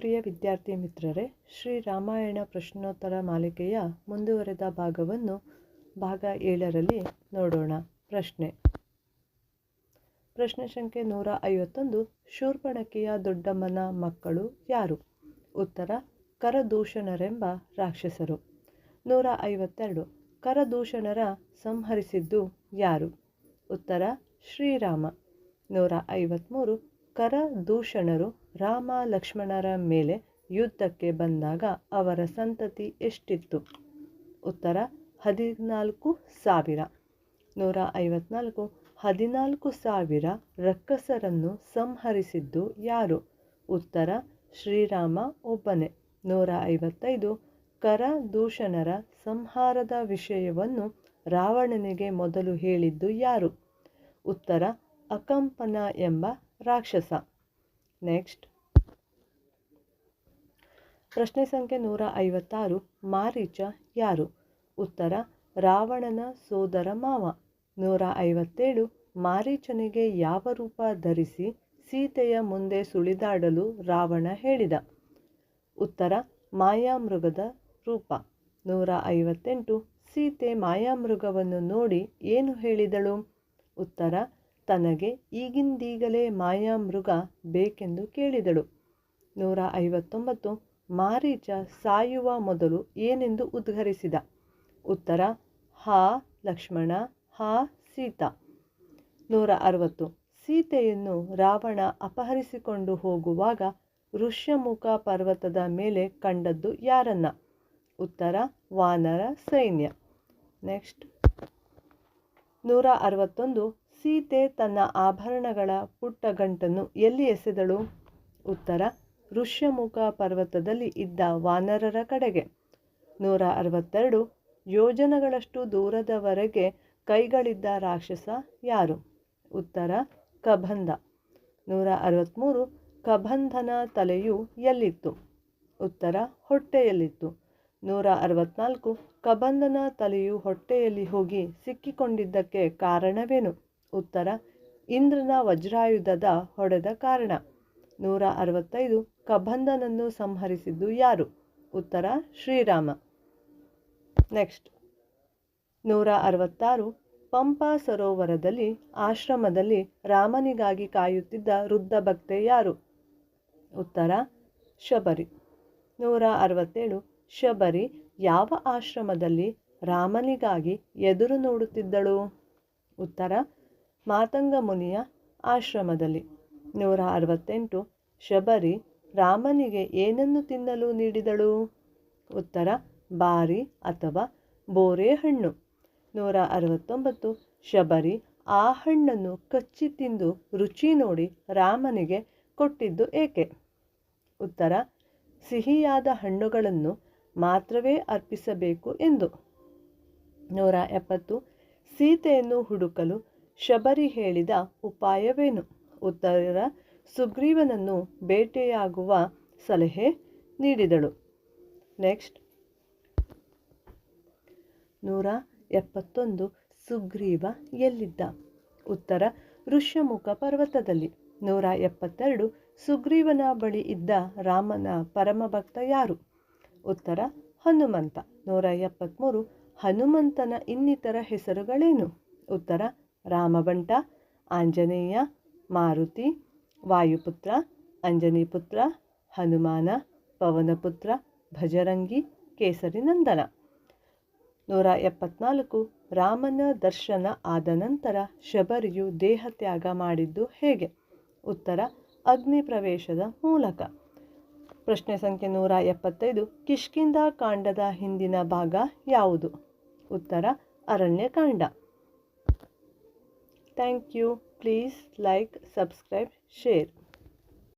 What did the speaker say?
ಪ್ರಿಯ ವಿದ್ಯಾರ್ಥಿ ಮಿತ್ರರೇ, ಶ್ರೀ ರಾಮಾಯಣ ಪ್ರಶ್ನೋತ್ತರ ಮಾಲಿಕೆಯ ಮುಂದುವರೆದ ಭಾಗವನ್ನು ಭಾಗ ಏಳರಲ್ಲಿ ನೋಡೋಣ. ಪ್ರಶ್ನೆ. ಪ್ರಶ್ನೆ ಸಂಖ್ಯೆ ನೂರ ಐವತ್ತೊಂದು, ಶೂರ್ಪಣಕಿಯ ದೊಡ್ಡಮ್ಮನ ಮಕ್ಕಳು ಯಾರು? ಉತ್ತರ, ಕರದೂಷಣರೆಂಬ ರಾಕ್ಷಸರು. ನೂರ ಐವತ್ತೆರಡು, ಕರದೂಷಣರ ಸಂಹರಿಸಿದ್ದು ಯಾರು? ಉತ್ತರ, ಶ್ರೀರಾಮ. ನೂರ ಐವತ್ತ್ಮೂರು ಕರದೂಷಣರು ರಾಮ ಲಕ್ಷ್ಮಣರ ಮೇಲೆ ಯುದ್ಧಕ್ಕೆ ಬಂದಾಗ ಅವರ ಸಂತತಿ ಎಷ್ಟಿತ್ತು? ಉತ್ತರ, ಹದಿನಾಲ್ಕು ಸಾವಿರ. ನೂರ ಐವತ್ನಾಲ್ಕು, ಹದಿನಾಲ್ಕು ಸಾವಿರ ರಕ್ಕಸರನ್ನು ಸಂಹರಿಸಿದ್ದು ಯಾರು? ಉತ್ತರ, ಶ್ರೀರಾಮ ಒಬ್ಬನೇ. ನೂರ ಐವತ್ತೈದು ಕರದೂಷಣರ ಸಂಹಾರದ ವಿಷಯವನ್ನು ರಾವಣನಿಗೆ ಮೊದಲು ಹೇಳಿದ್ದು ಯಾರು? ಉತ್ತರ, ಅಕಂಪನ ಎಂಬ ರಾಕ್ಷಸ. ನೆಕ್ಸ್ಟ್ ಪ್ರಶ್ನೆ ಸಂಖ್ಯೆ ನೂರ ಐವತ್ತಾರು, ಮಾರೀಚ ಯಾರು? ಉತ್ತರ, ರಾವಣನ ಸೋದರ ಮಾವ. ನೂರ ಐವತ್ತೇಳು, ಮಾರೀಚನಿಗೆ ಯಾವ ರೂಪ ಧರಿಸಿ ಸೀತೆಯ ಮುಂದೆ ಸುಳಿದಾಡಲು ರಾವಣ ಹೇಳಿದ? ಉತ್ತರ, ಮಾಯಾಮೃಗದ ರೂಪ. ನೂರ ಐವತ್ತೆಂಟು, ಸೀತೆ ಮಾಯಾಮೃಗವನ್ನು ನೋಡಿ ಏನು ಹೇಳಿದಳು? ಉತ್ತರ ತನಗೆ ಈಗಿಂದೀಗಲೇ ಮಾಯಾಮೃಗ ಬೇಕೆಂದು ಕೇಳಿದಳು. ನೂರ ಐವತ್ತೊಂಬತ್ತು ಮಾರೀಚ ಸಾಯುವ ಮೊದಲು ಏನೆಂದು ಉದ್ಘರಿಸಿದ ಉತ್ತರ, ಹಾ ಲಕ್ಷ್ಮಣ, ಹಾ ಸೀತಾ. ನೂರ ಅರವತ್ತು ಸೀತೆಯನ್ನು ರಾವಣ ಅಪಹರಿಸಿಕೊಂಡು ಹೋಗುವಾಗ ಋಷ್ಯಮುಖ ಪರ್ವತದ ಮೇಲೆ ಕಂಡದ್ದು ಯಾರನ್ನ? ಉತ್ತರ, ವಾನರ ಸೈನ್ಯ. ನೆಕ್ಸ್ಟ್. ನೂರ ಅರವತ್ತೊಂದು ಸೀತೆ ತನ್ನ ಆಭರಣಗಳ ಪುಟ್ಟ ಗಂಟನ್ನು ಎಲ್ಲಿ ಎಸೆದಳು? ಉತ್ತರ, ಋಷ್ಯಮುಖ ಪರ್ವತದಲ್ಲಿ ಇದ್ದ ವಾನರರ ಕಡೆಗೆ. ನೂರ ಅರವತ್ತೆರಡು ಯೋಜನಗಳಷ್ಟು ದೂರದವರೆಗೆ ಕೈಗಳಿದ್ದ ರಾಕ್ಷಸ ಯಾರು? ಉತ್ತರ, ಕಬಂಧ. ನೂರ ಅರವತ್ತ್ಮೂರು ಕಬಂಧನ ತಲೆಯು ಎಲ್ಲಿತ್ತು? ಉತ್ತರ, ಹೊಟ್ಟೆಯಲ್ಲಿತ್ತು. ನೂರ ಅರವತ್ನಾಲ್ಕು ಕಬಂಧನ ತಲೆಯು ಹೊಟ್ಟೆಯಲ್ಲಿ ಹೋಗಿ ಸಿಕ್ಕಿಕೊಂಡಿದ್ದಕ್ಕೆ ಕಾರಣವೇನು? ಉತ್ತರ, ಇಂದ್ರನ ವಜ್ರಾಯುಧದ ಹೊಡೆದ ಕಾರಣ. ನೂರ ಅರವತ್ತೈದು ಕಬಂಧನನ್ನು ಸಂಹರಿಸಿದ್ದು ಯಾರು? ಉತ್ತರ, ಶ್ರೀರಾಮ. ನೆಕ್ಸ್ಟ್. ನೂರ ಅರವತ್ತಾರು ಪಂಪಾ ಸರೋವರದಲ್ಲಿ ಆಶ್ರಮದಲ್ಲಿ ರಾಮನಿಗಾಗಿ ಕಾಯುತ್ತಿದ್ದ ವೃದ್ಧ ಭಕ್ತೆ ಯಾರು? ಉತ್ತರ, ಶಬರಿ. ನೂರ ಅರವತ್ತೇಳು ಶಬರಿ ಯಾವ ಆಶ್ರಮದಲ್ಲಿ ರಾಮನಿಗಾಗಿ ಎದುರು ನೋಡುತ್ತಿದ್ದಳು? ಉತ್ತರ, ಮಾತಂಗ ಮುನಿಯ ಆಶ್ರಮದಲ್ಲಿ. ನೂರ ಅರವತ್ತೆಂಟು, ಶಬರಿ ರಾಮನಿಗೆ ಏನನ್ನು ತಿನ್ನಲು ನೀಡಿದಳು? ಉತ್ತರ, ಬಾರಿ ಅಥವಾ ಬೋರೆ ಹಣ್ಣು ನೂರ ಅರವತ್ತೊಂಬತ್ತು, ಶಬರಿ ಆ ಹಣ್ಣನ್ನು ಕಚ್ಚಿ ತಿಂದು ರುಚಿ ನೋಡಿ ರಾಮನಿಗೆ ಕೊಟ್ಟಿದ್ದು ಏಕೆ? ಉತ್ತರ, ಸಿಹಿಯಾದ ಹಣ್ಣುಗಳನ್ನು ಮಾತ್ರವೇ ಅರ್ಪಿಸಬೇಕು ಎಂದು. ನೂರ ಎಪ್ಪತ್ತು. ಸೀತೆಯನ್ನು ಹುಡುಕಲು ಶಬರಿ ಹೇಳಿದ ಉಪಾಯವೇನು? ಉತ್ತರ, ಸುಗ್ರೀವನನ್ನು ಬೇಟೆಯಾಗುವ ಸಲಹೆ ನೀಡಿದಳು. ನೆಕ್ಸ್ಟ್. ನೂರ ಎಪ್ಪತ್ತೊಂದು. ಸುಗ್ರೀವ ಎಲ್ಲಿದ್ದ? ಉತ್ತರ, ಋಷ್ಯಮುಖ ಪರ್ವತದಲ್ಲಿ. ನೂರ ಎಪ್ಪತ್ತೆರಡು. ಸುಗ್ರೀವನ ಬಳಿ ಇದ್ದ ರಾಮನ ಪರಮಭಕ್ತ ಯಾರು? ಉತ್ತರ, ಹನುಮಂತ. ನೂರ ಎಪ್ಪತ್ತ್ಮೂರು ಹನುಮಂತನ ಇನ್ನಿತರ ಹೆಸರುಗಳೇನು? ಉತ್ತರ, ರಾಮಬಂಟ, ಆಂಜನೇಯ, ಮಾರುತಿ, ವಾಯುಪುತ್ರ, ಅಂಜನೀಪುತ್ರ, ಹನುಮಾನ, ಪವನಪುತ್ರ, ಭಜರಂಗಿ ಕೇಸರಿನಂದನ ನೂರ ಎಪ್ಪತ್ನಾಲ್ಕು, ರಾಮನ ದರ್ಶನ ಆದ ನಂತರ ಶಬರಿಯು ದೇಹತ್ಯಾಗ ಮಾಡಿದ್ದು ಹೇಗೆ? ಉತ್ತರ ಅಗ್ನಿ ಪ್ರವೇಶದ ಮೂಲಕ. ಪ್ರಶ್ನೆ ಸಂಖ್ಯೆ ನೂರ ಎಪ್ಪತ್ತೈದು ಕಿಷ್ಕಿಂದ ಕಾಂಡದ ಹಿಂದಿನ ಭಾಗ ಯಾವುದು? ಉತ್ತರ, Aranyakanda. Thank you please like subscribe share